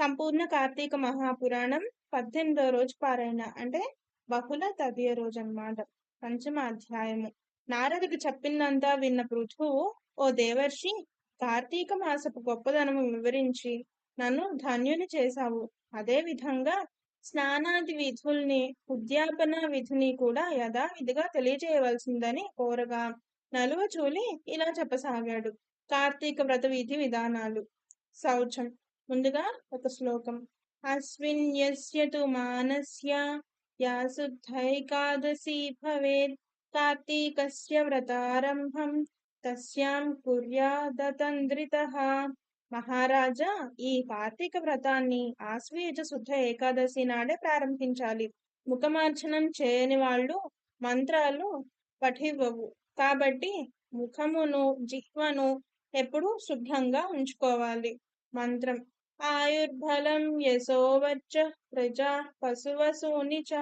సంపూర్ణ కార్తీక మహాపురాణం పద్దెనిమిదో రోజు పారాయణ. అంటే బహుళ తదియ రోజు అన్నమాట పంచమ అధ్యాయము. నారదుడు చెప్పిందంతా విన్న పృథువు ఓ దేవర్షి కార్తీక మాసపు గొప్పదనము వివరించి నన్ను ధన్యుని చేశావు. అదే విధంగా స్నానాది విధుల్ని ఉద్యాపన విధిని కూడా యథావిధిగా తెలియజేయవలసిందని కోరగా నలువ చూలి ఇలా చెప్పసాగాడు. కార్తీక వ్రత విధి విధానాలు. శౌచం. ముందుగా ఒక శ్లోకం. అశ్విన్ యస్య తు మానస్య యా భవేత్ కార్తీకస్య వ్రతారంభం తస్యాం కుర్యాదతంద్రిత మహారాజా ఈ కార్తీక వ్రతాన్ని ఆశ్వయుజ శుద్ధ ఏకాదశి నాడే ప్రారంభించాలి. ముఖమార్చనం చేయని వాళ్ళు మంత్రాలు పఠివ్వవు. కాబట్టి ముఖమును జిహ్వను ఎప్పుడూ శుభ్రంగా ఉంచుకోవాలి. మంత్రం. ఆయుర్బలం యశోవచ్చ ప్రజా పశువసూని చ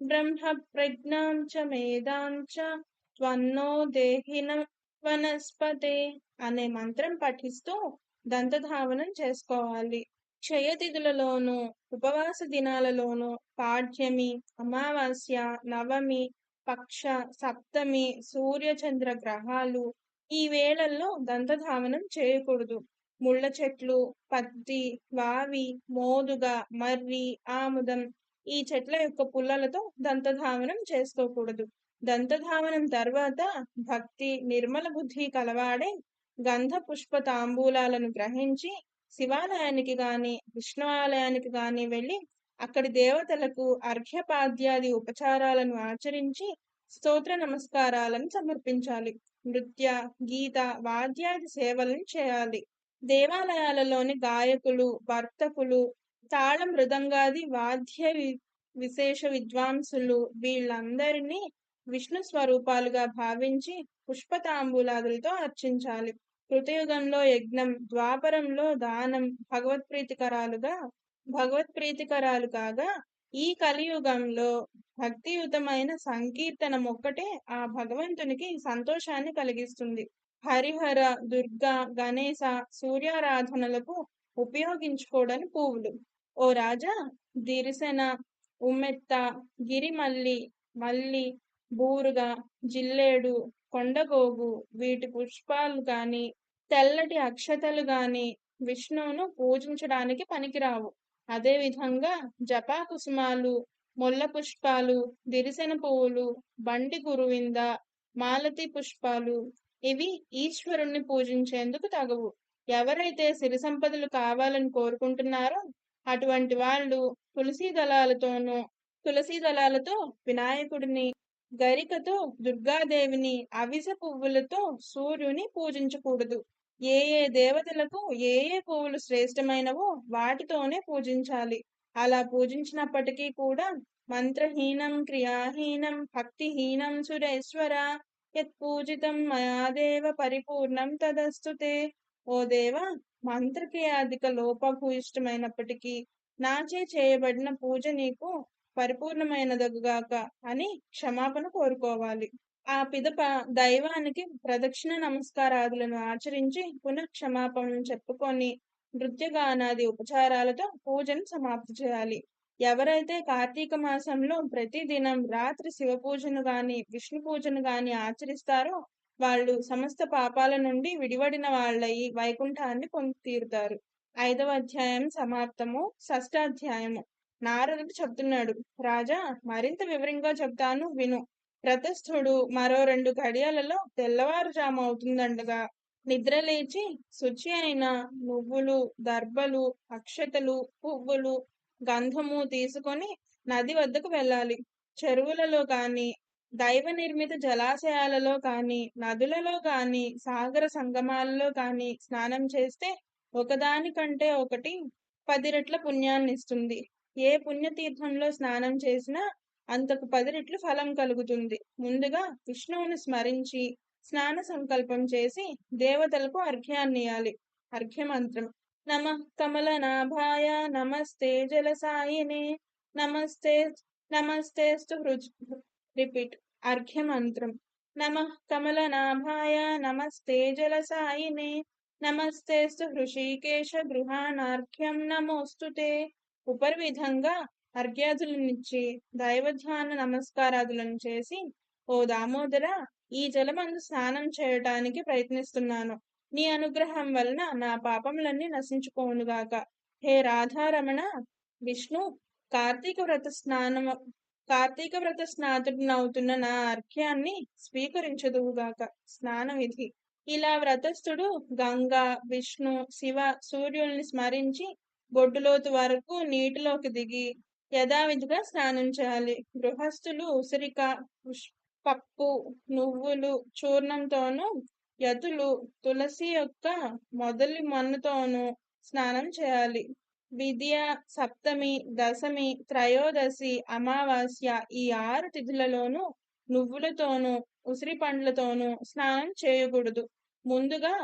బ్రహ్మ ప్రజ్ఞాం చ మేధాం చ త్వన్నో దేహిన వనస్పతే అనే మంత్రం పఠిస్తూ దంతధావనం చేసుకోవాలి. క్షయతిథులలోను ఉపవాస దినాలలోను పాఠ్యమి అమావాస్య నవమి పక్ష సప్తమి సూర్య చంద్ర గ్రహాలు ఈ వేళల్లో దంతధావనం చేయకూడదు. ముళ్ళ చెట్లు పత్తి వావి మోదుగ మర్రి ఆముదం ఈ చెట్ల యొక్క పుల్లలతో దంతధావనం చేసుకోకూడదు. దంతధావనం తర్వాత భక్తి నిర్మల బుద్ధి కలవాడే గంధ పుష్ప తాంబూలాలను గ్రహించి శివాలయానికి గాని విష్ణు ఆలయానికి గాని వెళ్ళి అక్కడి దేవతలకు అర్ఘ్యపాద్యాది ఉపచారాలను ఆచరించి స్తోత్ర నమస్కారాలను సమర్పించాలి. నృత్య గీత వాద్యాది సేవలను చేయాలి. దేవాలయాలలోని గాయకులు వర్తకులు తాళ మృదంగాది వాద్య విశేష విద్వాంసులు వీళ్ళందరినీ విష్ణు స్వరూపాలుగా భావించి పుష్పతాంబూలాదులతో అర్చించాలి. కృతయుగంలో యజ్ఞం ద్వాపరంలో దానం భగవత్ప్రీతికరాలుగా భగవత్ప్రీతికరాలు కాగా ఈ కలియుగంలో భక్తియుతమైన సంకీర్తనం ఒక్కటే ఆ భగవంతునికి సంతోషాన్ని కలిగిస్తుంది. హరిహర దుర్గా గణేశ సూర్యారాధనలకు ఉపయోగించుకోడని పువ్వులు. ఓ రాజా దిరిసెన ఉమ్మెత్త గిరిమల్లి మల్లి బూరుగ జిల్లేడు కొండగోగు వీటి పుష్పాలు గాని తెల్లటి అక్షతలు గాని విష్ణువును పూజించడానికి పనికిరావు. అదేవిధంగా జపా కుసుమాలు ముల్ల పుష్పాలు దిరిసెన పువ్వులు బండి గురువింద మాలతి పుష్పాలు ఇవి ఈశ్వరుణ్ణి పూజించేందుకు తగవు. ఎవరైతే సిరి సంపదలు కావాలని కోరుకుంటున్నారో అటువంటి వాళ్ళు తులసి దళాలతోనూ తులసి దళాలతో వినాయకుడిని గరికతో దుర్గాదేవిని అవిస పువ్వులతో సూర్యుని పూజించకూడదు. ఏ ఏ దేవతలకు ఏ ఏ పువ్వులు శ్రేష్టమైనవో వాటితోనే పూజించాలి. అలా పూజించినప్పటికీ కూడా మంత్రహీనం క్రియాహీనం భక్తిహీనం సురేశ్వర యత్పూజితం పూజితం మయాదేవ పరిపూర్ణం తదస్తుతే ఓ దేవ మంత్రక్రియాధిక లోపభూయిష్టమైనప్పటికీ నాచే చేయబడిన పూజ నీకు పరిపూర్ణమైనదగుగాక అని క్షమాపణ కోరుకోవాలి. ఆ పిదప దైవానికి ప్రదక్షిణ నమస్కారాదులను ఆచరించి పునః క్షమాపణను చెప్పుకొని నృత్యగానాది ఉపచారాలతో పూజను సమాప్తి చేయాలి. ఎవరైతే కార్తీక మాసంలో ప్రతిదినం రాత్రి శివ పూజను గాని విష్ణు పూజను గాని ఆచరిస్తారో వాళ్ళు సమస్త పాపాల నుండి విడివడిన వాళ్ళయి వైకుంఠాన్ని పొంది తీరుతారు. ఐదవ అధ్యాయం సమాప్తము. షష్టాధ్యాయము. నారదుడు చెప్తున్నాడు రాజా మరింత వివరంగా చెప్తాను విను. రతస్థుడు మరో రెండు గడియలలో తెల్లవారుజాము అవుతుందండగా. నిద్రలేచి శుచి అయిన నువ్వులు దర్భలు అక్షతలు పువ్వులు గంధము తీసుకొని నది వద్దకు వెళ్ళాలి. చెరువులలో కాని దైవ నిర్మిత జలాశయాలలో కాని నదులలో కాని సాగర సంగమాలలో కాని స్నానం చేస్తే ఒకదానికంటే ఒకటి పది రెట్ల పుణ్యాన్ని ఇస్తుంది. ఏ పుణ్యతీర్థంలో స్నానం చేసినా అంతకు పది రెట్లు ఫలం కలుగుతుంది. ముందుగా విష్ణువుని స్మరించి స్నాన సంకల్పం చేసి దేవతలకు అర్ఘ్యాన్నియాలి అర్ఘ్యమంత్రం. నమ కమలనాభాయ నమస్తే జలసాయినే నమస్తే నమస్తేస్తు రిపీట్ అర్ఘ్యమంత్రం నమ కమలనాభాయ నమస్తే జలసాయినే నమస్తేస్తు హృషీకేశ గృహాణార్ఘ్యం నమోస్తు ఉపరివిధంగా అర్ఘ్యాదులనిచ్చి దైవధ్యాన నమస్కారాదులను చేసి ఓ దామోదర ఈ జలమందు స్నానం చేయటానికి ప్రయత్నిస్తున్నాను. నీ అనుగ్రహం వలన నా పాపములన్నీ నశించుకోనుగాక హే రాధారమణ విష్ణు కార్తీక వ్రత స్నానం కార్తీక వ్రత స్నాతుడినవుతున్న నా అర్ఘ్యాన్ని స్వీకరించదువుగాక స్నాన విధి. ఇలా వ్రతస్థుడు గంగా విష్ణు శివ సూర్యుల్ని స్మరించి బొడ్డులోతు వరకు నీటిలోకి దిగి యథావిధిగా స్నానం చేయాలి. గృహస్థులు ఉసిరిక పప్పు నువ్వులు చూర్ణంతోనూ యతులు తులసి యొక్క మొదలి మన్నుతోనూ స్నానం చేయాలి. విద్య సప్తమి దశమి త్రయోదశి అమావాస్య ఈ ఆరు తిథులలోనూ నువ్వులతోనూ ఉసిరి పండ్లతోనూ స్నానం చేయకూడదు. ముందుగా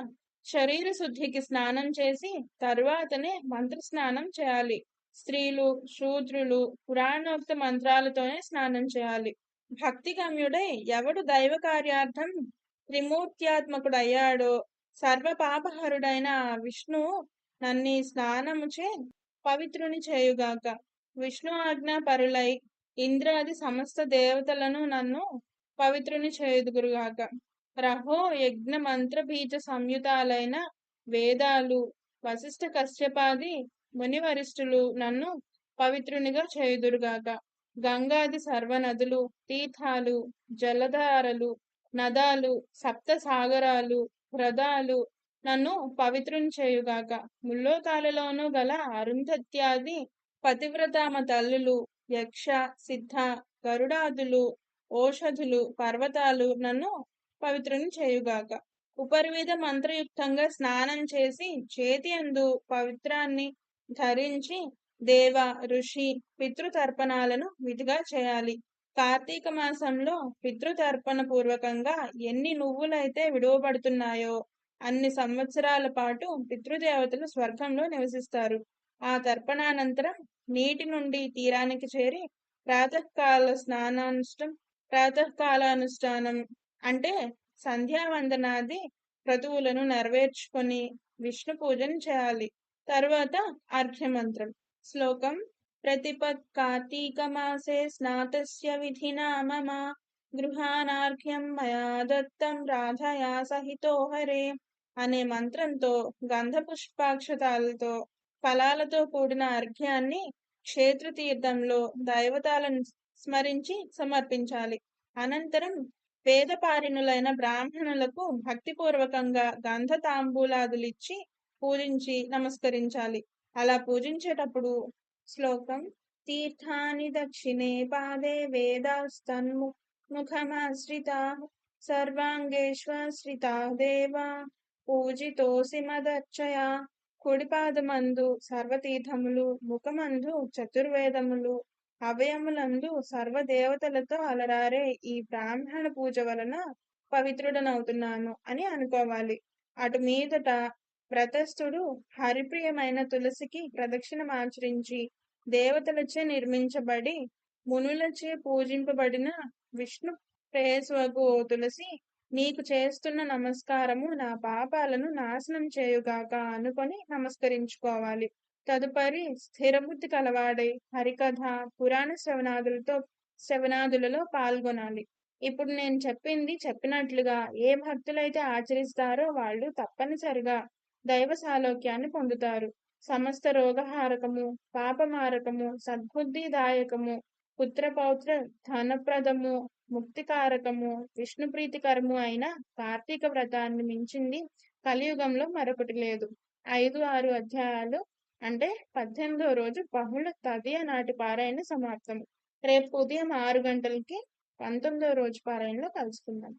శరీర శుద్ధికి స్నానం చేసి తరువాతనే మంత్ర స్నానం చేయాలి. స్త్రీలు శూద్రులు పురాణోక్త మంత్రాలతోనే స్నానం చేయాలి. భక్తి గమ్యుడై ఎవడు దైవ కార్యార్థం త్రిమూర్త్యాత్మకుడయ్యాడో. సర్వపాపహరుడైన విష్ణు నన్ని స్నానముచే పవిత్రుని చేయుగాక. విష్ణు ఆజ్ఞ పరులై ఇంద్రాది సమస్త దేవతలను నన్ను పవిత్రుని చేయుదుగురుగాక రహో యజ్ఞ మంత్రబీజ సంయుతాలైన వేదాలు వశిష్ఠ కశ్యపాది మునివరిష్ఠులు నన్ను పవిత్రునిగా చేయుదురుగాక. గంగాది సర్వనదులు తీర్థాలు జలధారలు నదాలు సప్త సాగరాలు హ్రదాలు నన్ను పవిత్రుని చేయుగాక. ముల్లోకాలలోనూ గల అరుంధత్యాది పతివ్రతామ తల్లులు యక్ష సిద్ధ గరుడాదులు ఓషధులు పర్వతాలు నన్ను పవిత్రుని చేయుగాక. ఉపరివిధ మంత్రయుక్తంగా స్నానం చేసి చేతి అందు పవిత్రాన్ని ధరించి దేవ ఋషి పితృతర్పణాలను విధిగా చేయాలి. కార్తీక మాసంలో పితృతర్పణ పూర్వకంగా ఎన్ని నువ్వులైతే విడువబడుతున్నాయో అన్ని సంవత్సరాల పాటు పితృదేవతలు స్వర్గంలో నివసిస్తారు. ఆ తర్పణానంతరం నీటి నుండి తీరానికి చేరి ప్రాతకాల స్నానానుష్టం ప్రాతకాలానుష్ఠానం అంటే సంధ్యావందనాది క్రతువులను నెరవేర్చుకొని విష్ణు పూజను చేయాలి. తర్వాత అర్ఘ్యమంత్రం. శ్లోకం ప్రతిపత్ కార్తీక మాసే స్నాతస్య విధినా మమ గృహానార్ఘ్యం మయా దత్తం రాధయా సహితో హరే అనే మంత్రంతో గంధ పుష్పాక్షతాలతో ఫలాలతో కూడిన అర్ఘ్యాన్ని క్షేత్రతీర్థంలో దైవతాలను స్మరించి సమర్పించాలి. అనంతరం వేదపారిణులైన బ్రాహ్మణులకు భక్తిపూర్వకంగా గంధ తాంబూలాదులిచ్చి పూజించి నమస్కరించాలి. అలా పూజించేటప్పుడు శ్లోకం. తీర్థాని దక్షిణే పాదే వేదాస్తన్ముఖమాశ్రితా సర్వాంగేష్వశ్రితా దేవా పూజితోసి మదర్చయా కుడిపాదమందు సర్వతీర్థములు ముఖమందు చతుర్వేదములు అవయములందు సర్వదేవతలతో అలరారే ఈ బ్రాహ్మణ పూజ వలన పవిత్రుడనవుతున్నాను అని అనుకోవాలి. అటు మీదట వ్రతస్థుడు హరిప్రియమైన తులసికి ప్రదక్షిణమాచరించి దేవతలచే నిర్మించబడి మునులచే పూజింపబడిన విష్ణు ప్రేయసువకు ఓ తులసి నీకు చేస్తున్న నమస్కారము నా పాపాలను నాశనం చేయుగాక అనుకొని నమస్కరించుకోవాలి. తదుపరి స్థిరబుద్ధి కలవాడై హరికథ పురాణ శ్రవణాదులతో శ్రవణాదులలో పాల్గొనాలి. ఇప్పుడు నేను చెప్పింది చెప్పినట్లుగా ఏ భక్తులైతే ఆచరిస్తారో వాళ్ళు తప్పనిసరిగా దైవ సాలోక్యాన్ని పొందుతారు. సమస్త రోగహారకము పాపమారకము సద్బుద్ధిదాయకము పుత్రపౌత్ర ధనప్రదము ముక్తికారకము విష్ణు ప్రీతికరము అయిన కార్తీక వ్రతాన్ని మించింది కలియుగంలో మరొకటి లేదు. ఐదు ఆరు అధ్యాయాలు అంటే పద్దెనిమిదో రోజు బహుళ తదియ నాటి పారాయణ సమాప్తం. రేపు ఉదయం ఆరు గంటలకి పంతొమ్మిదో రోజు పారాయణలో కలుసుకుందాం.